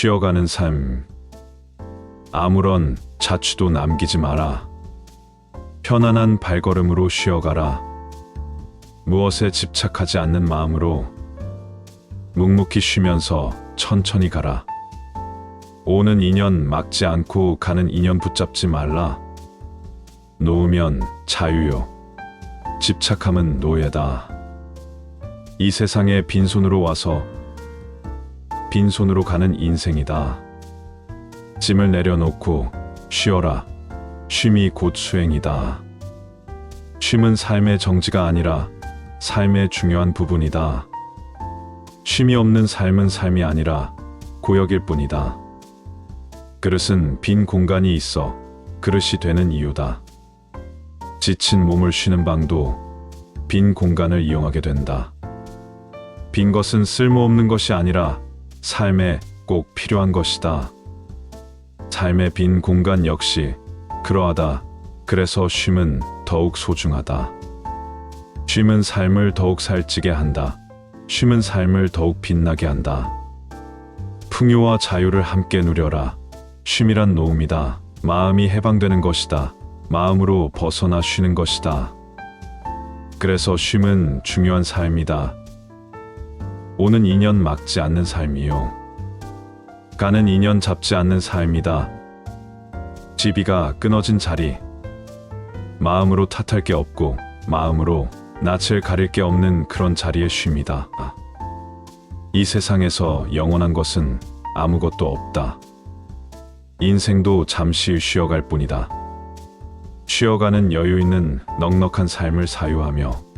쉬어가는 삶. 아무런 자취도 남기지 마라. 편안한 발걸음으로 쉬어가라. 무엇에 집착하지 않는 마음으로 묵묵히 쉬면서 천천히 가라. 오는 인연 막지 않고 가는 인연 붙잡지 말라. 놓으면 자유요. 집착함은 노예다. 이 세상에 빈손으로 와서 빈손으로 가는 인생이다. 짐을 내려놓고 쉬어라. 쉼이 곧 수행이다. 쉼은 삶의 정지가 아니라 삶의 중요한 부분이다. 쉼이 없는 삶은 삶이 아니라 고역일 뿐이다. 그릇은 빈 공간이 있어 그릇이 되는 이유다. 지친 몸을 쉬는 방도 빈 공간을 이용하게 된다. 빈 것은 쓸모없는 것이 아니라 삶에 꼭 필요한 것이다. 삶의 빈 공간 역시 그러하다. 그래서 쉼은 더욱 소중하다. 쉼은 삶을 더욱 살찌게 한다. 쉼은 삶을 더욱 빛나게 한다. 풍요와 자유를 함께 누려라. 쉼이란 노움이다. 마음이 해방되는 것이다. 마음으로 벗어나 쉬는 것이다. 그래서 쉼은 중요한 삶이다. 오는 인연 막지 않는 삶이요. 가는 인연 잡지 않는 삶이다. 지비가 끊어진 자리. 마음으로 탓할 게 없고, 마음으로 낯을 가릴 게 없는 그런 자리의 쉼이다. 이 세상에서 영원한 것은 아무것도 없다. 인생도 잠시 쉬어갈 뿐이다. 쉬어가는 여유 있는 넉넉한 삶을 사유하며